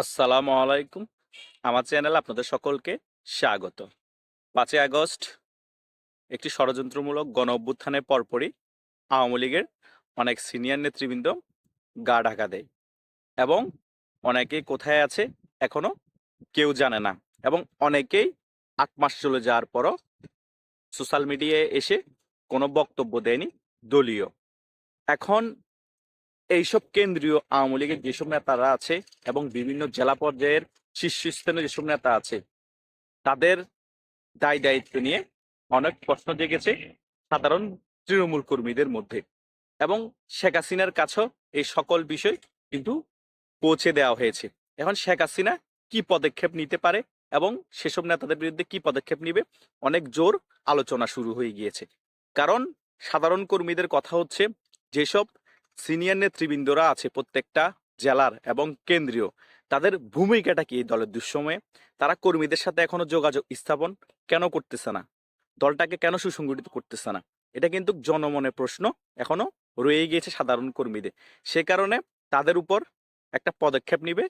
আসসালামু আলাইকুম। আমার চ্যানেল আপনাদের সকলকে স্বাগত। পাঁচই আগস্ট একটি ষড়যন্ত্রমূলক গণ অভ্যুত্থানের পরপরই আওয়ামী লীগের অনেক সিনিয়র নেতৃবৃন্দ গা ঢাকা দেয় এবং অনেকেই কোথায় আছে এখনও কেউ জানে না এবং অনেকেই আট মাস চলে যাওয়ার পরও সোশ্যাল মিডিয়ায় এসে কোনো বক্তব্য দেয়নি দলীয়। এখন এইসব কেন্দ্রীয় আওয়ামী লীগের যেসব নেতারা আছে এবং বিভিন্ন জেলা পর্যায়ের শীর্ষস্থানীয় যেসব নেতা আছে, তাদের দায় দায়িত্ব নিয়ে অনেক প্রশ্ন জেগেছে সাধারণ তৃণমূল কর্মীদের মধ্যে। এবং শেখ হাসিনার কাছেও এই সকল বিষয় কিন্তু পৌঁছে দেওয়া হয়েছে। এখন শেখ হাসিনা কি পদক্ষেপ নিতে পারে এবং সেসব নেতাদের বিরুদ্ধে কি পদক্ষেপ নিবে, অনেক জোর আলোচনা শুরু হয়ে গিয়েছে। কারণ সাধারণ কর্মীদের কথা হচ্ছে, যেসব সিনিয়র নেতৃবৃন্দরা আছে প্রত্যেকটা জেলার এবং কেন্দ্রীয়। তাদের ভূমিকাটা কি এই দলের দুঃসময়ে? তারা কর্মীদের সাথে এখনও যোগাযোগ স্থাপন কেন করতেছে না? দলটাকে কেন সুসংগঠিত করতেছে না? এটা কিন্তু জনমনে প্রশ্ন এখনও রয়ে গিয়েছে সাধারণ কর্মীদের। সে কারণে তাদের উপর একটা পদক্ষেপ নিবে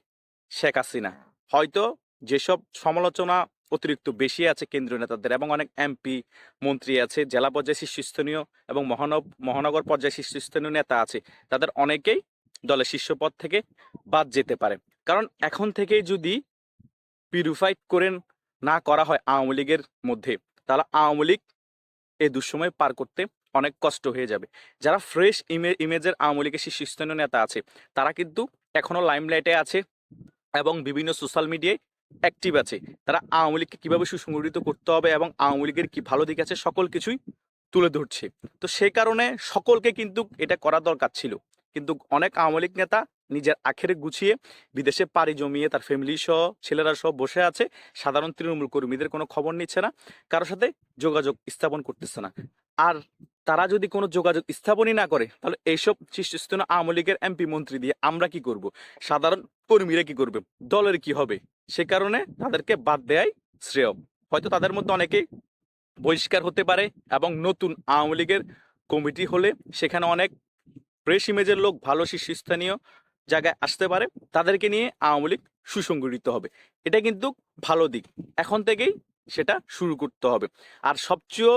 শেখ হাসিনা। হয়তো যেসব সমালোচনা অতিরিক্ত বেশি আছে কেন্দ্রীয় নেতাদের এবং অনেক এমপি, মন্ত্রী আছে, জেলা পর্যায়ে শীর্ষস্থানীয় এবং মহানব মহানগর পর্যায়ে শীর্ষস্থানীয় নেতা আছে। তাদের অনেকেই দলের শীর্ষপদ থেকে বাদ যেতে পারে। কারণ এখন থেকেই যদি পিউরিফাইড করে না করা হয় আওয়ামী লীগের মধ্যে, তাহলে আওয়ামী লীগ এই দুঃসময় পার করতে অনেক কষ্ট হয়ে যাবে। যারা ফ্রেশ ইমে, ইমেজের আওয়ামী লীগের শীর্ষস্থানীয় নেতা আছে, তারা কিন্তু এখনও লাইমলাইটে আছে এবং বিভিন্ন সোশ্যাল মিডিয়ায় অ্যাক্টিভ আছে। তারা আওয়ামী লীগকে কীভাবে সুসংগঠিত করতে হবে এবং আওয়ামী লীগের কি ভালো দিক আছে সকল কিছুই তুলে ধরছে। তো সেই কারণে সকলকে কিন্তু এটা করা দরকার ছিল। কিন্তু অনেক আওয়ামী লীগ নেতা নিজের আখেরে গুছিয়ে বিদেশে পাড়ি জমিয়ে তার ফ্যামিলি সহ, ছেলেরা সহ বসে আছে। সাধারণ তৃণমূল কর্মীদের কোনো খবর নিচ্ছে না। কারোর সাথে যোগাযোগ স্থাপন করতেছে না। আর তারা যদি কোনো যোগাযোগ স্থাপনই না করে, তাহলে এইসব শীর্ষস্থানীয় আওয়ামী লীগের এমপি মন্ত্রী দিয়ে আমরা কি করব? সাধারণ কর্মীরা কি করবে? দলের কি হবে? সে কারণে তাদেরকে বাদ দেয়াই শ্রেয়। হয়তো তাদের মধ্যে অনেকেই বহিষ্কার হতে পারে এবং নতুন আওয়ামী লীগের কমিটি হলে সেখানে অনেক ফ্রেশ ইমেজের লোক, ভালো শীর্ষস্থানীয় জায়গায় আসতে পারে। তাদেরকে নিয়ে আওয়ামী লীগ সুসংগঠিত হবে। এটা কিন্তু ভালো দিক। এখন থেকেই সেটা শুরু করতে হবে। আর সবচেয়ে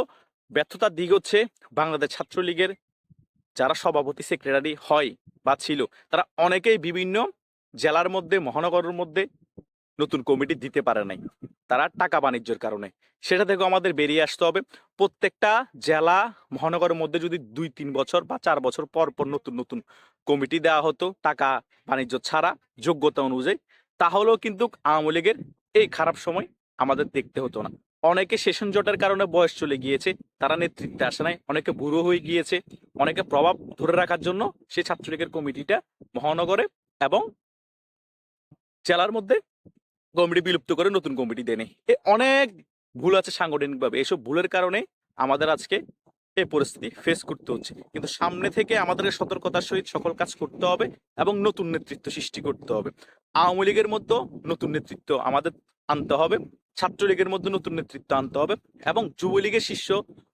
ব্যর্থতার দিক হচ্ছে বাংলাদেশ ছাত্রলীগের যারা সভাপতি সেক্রেটারি হয় বা ছিল, তারা অনেকেই বিভিন্ন জেলার মধ্যে, মহানগরের মধ্যে নতুন কমিটি দিতে পারে নাই। তারা টাকা বাণিজ্যের কারণে। সেটা থেকে আমাদের বেরিয়ে আসতে হবে। প্রত্যেকটা জেলা, মহানগরের মধ্যে যদি দুই, তিন বছর বা চার বছর পর পর নতুন নতুন কমিটি দেওয়া হতো, টাকা বাণিজ্য ছাড়া, যোগ্যতা অনুযায়ী, তাহলেও কিন্তু আওয়ামী লীগের এই খারাপ সময় আমাদের দেখতে হতো না। অনেকে সেশন জটের কারণে বয়স চলে গিয়েছে, তারা নেতৃত্বে আসে নাই, অনেকে বুড়ো হয়ে গিয়েছে, অনেকে প্রভাব ধরে রাখার জন্য সে ছাত্রলীগের কমিটিটা মহানগরে এবং জেলার মধ্যে কমিটি বিলুপ্ত করে নতুন কমিটি দেয়নি এ অনেক ভুল আছে সাংগঠনিকভাবে, এসব ভুলের কারণে আমাদের আজকে এই পরিস্থিতি ফেস করতে হচ্ছে। কিন্তু সামনে থেকে আমাদের সতর্কতার সহিত সকল কাজ করতে হবে এবং নতুন নেতৃত্ব সৃষ্টি করতে হবে। আওয়ামী লীগের মধ্যে নতুন নেতৃত্ব আমাদের আনতে হবে। ছাত্রলীগের মধ্যে নতুন নেতৃত্ব আনতে হবে এবং যুবলীগের শীর্ষ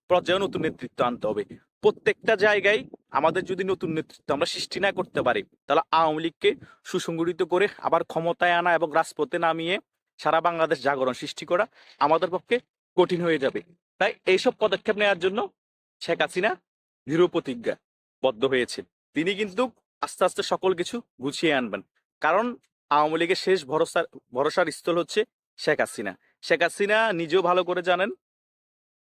পর্যায়ে নতুন নেতৃত্ব আনতে হবে। প্রত্যেকটা জায়গায় আমাদের যদি নতুন নেতৃত্ব আমরা সৃষ্টি না করতে পারি, তাহলে আওয়ামী লীগকে সুসংগঠিত করে আবার ক্ষমতায় আনা এবং রাজপথে নামিয়ে সারা বাংলাদেশ জাগরণ সৃষ্টি করা আমাদের পক্ষে কঠিন হয়ে যাবে। তাই এইসব পদক্ষেপ নেওয়ার জন্য শেখ হাসিনা দৃঢ় প্রতিজ্ঞা বদ্ধ হয়েছে। তিনি কিন্তু আস্তে আস্তে সকল কিছু গুছিয়ে আনবেন। কারণ আওয়ামী লীগের শেষ ভরসার ভরসার স্থল হচ্ছে শেখ হাসিনা। শেখ হাসিনা নিজেও ভালো করে জানেন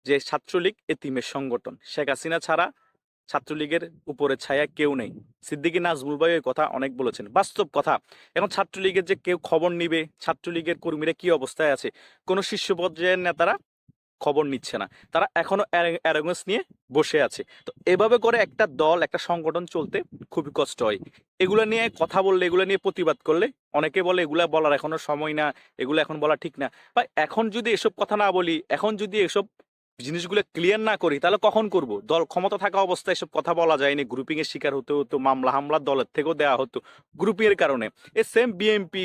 যে ছাত্রলীগ এতিমের সংগঠন। শেখ হাসিনা ছাড়া ছাত্রলীগের উপরে ছায়া কেউ নেই। সিদ্দিকী নাজমুল ভাই ওই কথা অনেক বলেছেন। বাস্তব কথা, এখন ছাত্রলীগের যে কেউ খবর নিবে, ছাত্রলীগের কর্মীরা কি অবস্থায় আছে? কোনো শীর্ষ পর্যায়ের নেতারা খবর নিচ্ছে না। তারা এখনও অ্যারোগেন্স নিয়ে বসে আছে। তো এভাবে করে একটা দল, একটা সংগঠন চলতে খুবই কষ্ট হয়। এগুলো নিয়ে কথা বললে, এগুলো নিয়ে প্রতিবাদ করলে অনেকে বলে, এগুলা বলার এখনও সময় না, এগুলো এখন বলা ঠিক না। বা এখন যদি এসব কথা না বলি, এখন যদি এসব জিনিসগুলো ক্লিয়ার না করি, তাহলে কখন করব? দল, ক্ষমতা থাকা অবস্থায় এসব কথা বলা যায়নি গ্রুপিং এর শিকার হতে হতো মামলা হামলা দলের থেকেও দেওয়া হতো। গ্রুপিং এর কারণে। এ সেম বিএমপি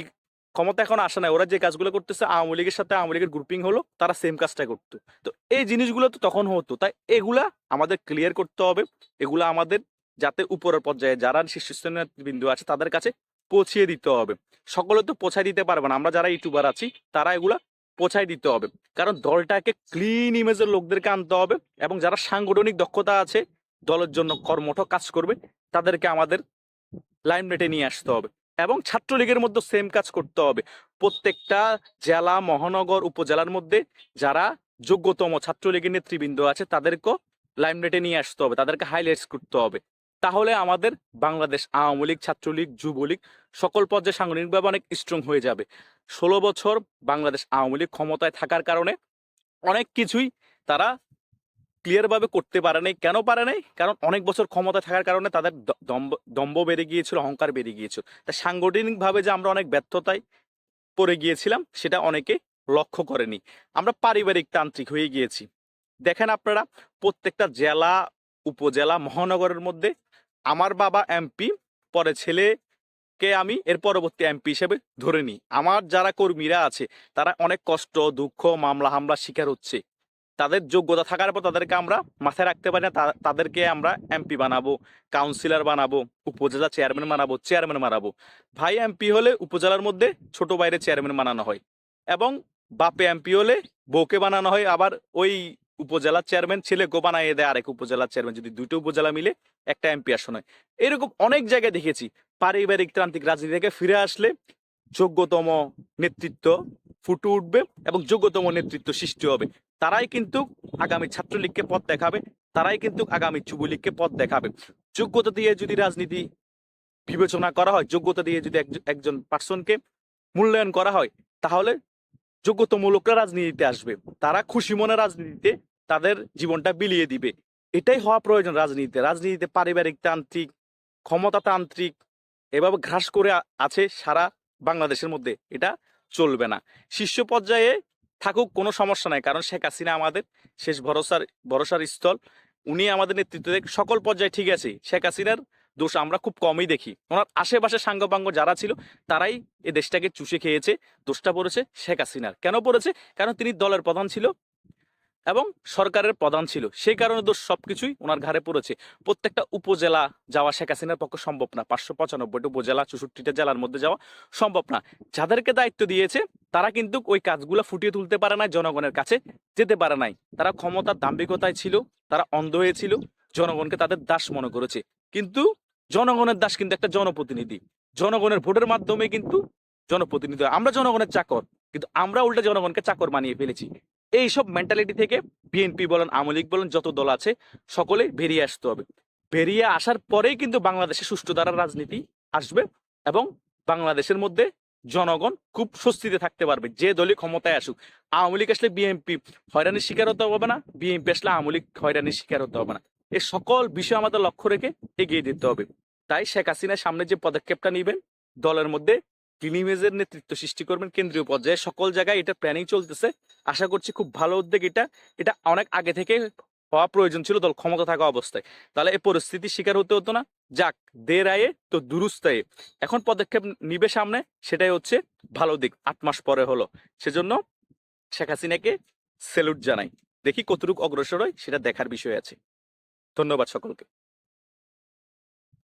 ক্ষমতা এখন আসে না ওরা যে কাজগুলো করতেছে, আওয়ামী লীগের সাথে আওয়ামী লীগের গ্রুপিং হলো, তারা সেম কাজটা করতো। তো এই জিনিসগুলো তো তখন হতো। তাই এগুলা আমাদের ক্লিয়ার করতে হবে। এগুলা আমাদের যাতে উপরের পর্যায়ে যারা শীর্ষস্থানীয় বিন্দু আছে, তাদের কাছে পৌঁছিয়ে দিতে হবে। সকলে তো পৌঁছায় দিতে পারবে না। আমরা যারা ইউটিউবার আছি, তারা এগুলা পৌঁছায় দিতে হবে। কারণ দলটাকে ক্লিন ইমেজের লোকদেরকে আনতে হবে এবং যারা সাংগঠনিক দক্ষতা আছে, দলের জন্য কর্মঠ কাজ করবে, তাদেরকে আমাদের লাইমলাইটে নিয়ে আসতে হবে। এবং ছাত্রলীগের মধ্যে সেম কাজ করতে হবে। প্রত্যেকটা জেলা, মহানগর, উপজেলার মধ্যে যারা যোগ্যতম ছাত্রলীগের নেতৃবৃন্দ আছে, তাদেরকেও লাইমলাইটে নিয়ে আসতে হবে, তাদেরকে হাইলাইটস করতে হবে। তাহলে আমাদের বাংলাদেশ আওয়ামী লীগ, ছাত্রলীগ, যুবলীগ সকল পর্যায়ে সাংগঠনিকভাবে অনেক স্ট্রং হয়ে যাবে। ষোলো বছর বাংলাদেশ আওয়ামী লীগ ক্ষমতায় থাকার কারণে অনেক কিছুই তারা ক্লিয়ারভাবে করতে পারে নাই। কেন পারে নাই? কারণ অনেক বছর ক্ষমতা থাকার কারণে তাদের দ- দম্ভ দম্ভ বেড়ে গিয়েছিল, অহংকার বেড়ে গিয়েছিল। তা সাংগঠনিকভাবে যে আমরা অনেক ব্যর্থতায় পড়ে গিয়েছিলাম, সেটা অনেকে লক্ষ্য করেনি। আমরা পারিবারিক তান্ত্রিক হয়ে গিয়েছি। দেখেন আপনারা, প্রত্যেকটা জেলা, উপজেলা, মহানগরের মধ্যে আমার বাবা এমপি পরে ছেলেকে আমি এর পরবর্তী এমপি হিসেবে ধরে নিই। আমার যারা কর্মীরা আছে, তারা অনেক কষ্ট, দুঃখ, মামলা, হামলা, শিকার হচ্ছে। তাদের যোগ্যতা থাকার পর তাদেরকে আমরা মাথায় রাখতে পারি না। তাদেরকে আমরা এমপি বানাবো কাউন্সিলর বানাবো, উপজেলা চেয়ারম্যান বানাবো চেয়ারম্যান বানাবো। ভাই এমপি হলে উপজেলার মধ্যে ছোট বাইরে চেয়ারম্যান বানানো হয় এবং বাপে এমপি হলে বউকে বানানো হয়। আবার ওই উপজেলা চেয়ারম্যান ছেলেকে বানাইয়ে দেয় আরেক উপজেলা চেয়ারম্যান যদি দুটো উপজেলা মিলে একটা এমপি আসন হয়। এরকম অনেক জায়গায় দেখেছি পারিবারিক, তান্ত্রিক রাজনীতি থেকে ফিরে আসলে যোগ্যতম নেতৃত্ব ফুটে উঠবে এবং যোগ্যতম নেতৃত্ব সৃষ্টি হবে। তারাই কিন্তু আগামী ছাত্রলীগকে পথ দেখাবে, তারাই কিন্তু আগামী যুবলীগকে পথ দেখাবে। যোগ্যতা দিয়ে যদি রাজনীতি বিবেচনা করা হয়, যোগ্যতা দিয়ে যদি একজ- একজন পার্সনকে মূল্যায়ন করা হয়, তাহলে যোগ্যতম লোকরা রাজনীতিতে আসবে। তারা খুশি মনে রাজনীতিতে তাদের জীবনটা বিলিয়ে দিবে। এটাই হওয়া প্রয়োজন রাজনীতিতে। রাজনীতিতে পারিবারিক তান্ত্রিক, ক্ষমতাতান্ত্রিক এভাবে ঘ্রাস করে আছে সারা বাংলাদেশের মধ্যে। এটা চলবে না। শীর্ষ পর্যায়ে থাকুক, কোনো সমস্যা নাই। কারণ শেখ হাসিনা আমাদের শেষ ভরসার ভরসার স্থল। উনি আমাদের নেতৃত্ব সকল পর্যায়ে ঠিক আছে। শেখ হাসিনার দোষ আমরা খুব কমই দেখি। ওনার আশেপাশে সাঙ্গপাঙ্গ যারা ছিল, তারাই এ দেশটাকে চুষে খেয়েছে, দোষটা পড়েছে শেখ হাসিনার। কেন পড়েছে? কারণ তিনি দলের প্রধান ছিল। এবং সরকারের প্রধান ছিল। সেই কারণে দোষ সবকিছুই ওনার ঘাড়ে পড়েছে। প্রত্যেকটা উপজেলা যাওয়া শেখ হাসিনার পক্ষে সম্ভব না। পাঁচশো পঁচানব্বইটা উপজেলা, চৌষট্টিটা জেলার মধ্যে যাওয়া সম্ভব না। যাদেরকে দায়িত্ব দিয়েছে, তারা কিন্তু ওই কাজগুলো ফুটিয়ে তুলতে পারে না জনগণের কাছে যেতে পারে নাই। তারা ক্ষমতার দাম্ভিকতায় ছিল, তারা অন্ধ হয়েছিল জনগণকে তাদের দাস মনে করেছে। কিন্তু জনগণের দাস কিন্তু একটা জনপ্রতিনিধি। জনগণের ভোটের মাধ্যমে কিন্তু জনপ্রতিনিধি আমরা জনগণের চাকর, কিন্তু আমরা উল্টা জনগণকে চাকর বানিয়ে ফেলেছি। এইসব মেন্টালিটি থেকে বিএনপি বলেন আওয়ামী লীগ বলেন, যত দল আছে সকলে বেরিয়ে আসতে হবে। বেরিয়ে আসার পরেই কিন্তু বাংলাদেশে সুষ্ঠু দ্বারা রাজনীতি আসবে এবং বাংলাদেশের মধ্যে জনগণ খুব স্বস্তিতে থাকতে পারবে, যে দলই ক্ষমতায় আসুক। আওয়ামী লীগ আসলে বিএনপি হয়রানির শিকার হতে হবে না বিএনপি আসলে আওয়ামী লীগ হয়রানির শিকার হতে হবে না। এই সকল বিষয় আমাদের লক্ষ্য রেখে এগিয়ে দিতে হবে। তাই শেখ হাসিনার সামনে যে পদক্ষেপটা নেবেন, দলের মধ্যে ক্লিনিমেজের নেতৃত্ব সৃষ্টি করবেন কেন্দ্রীয় পর্যায়ে। সকল জায়গায় এটা প্ল্যানিং চলতেছে। আশা করছি খুব ভালো উদ্যোগ এটা। এটা অনেক আগে থেকে হওয়া প্রয়োজন ছিল, দল ক্ষমতা থাকা অবস্থায়। তাহলে এই পরিস্থিতির শিকার হতে হতো না। যাক দের আয়ে তো দুরুস্তায়ে। এখন পদক্ষেপ নিবে সামনে, সেটাই হচ্ছে ভালো দিক। আট মাস পরে হলো। সেজন্য শেখ হাসিনাকে স্যালুট জানাই। দেখি কতটুকু অগ্রসর হয়, সেটা দেখার বিষয় আছে। ধন্যবাদ সকলকে।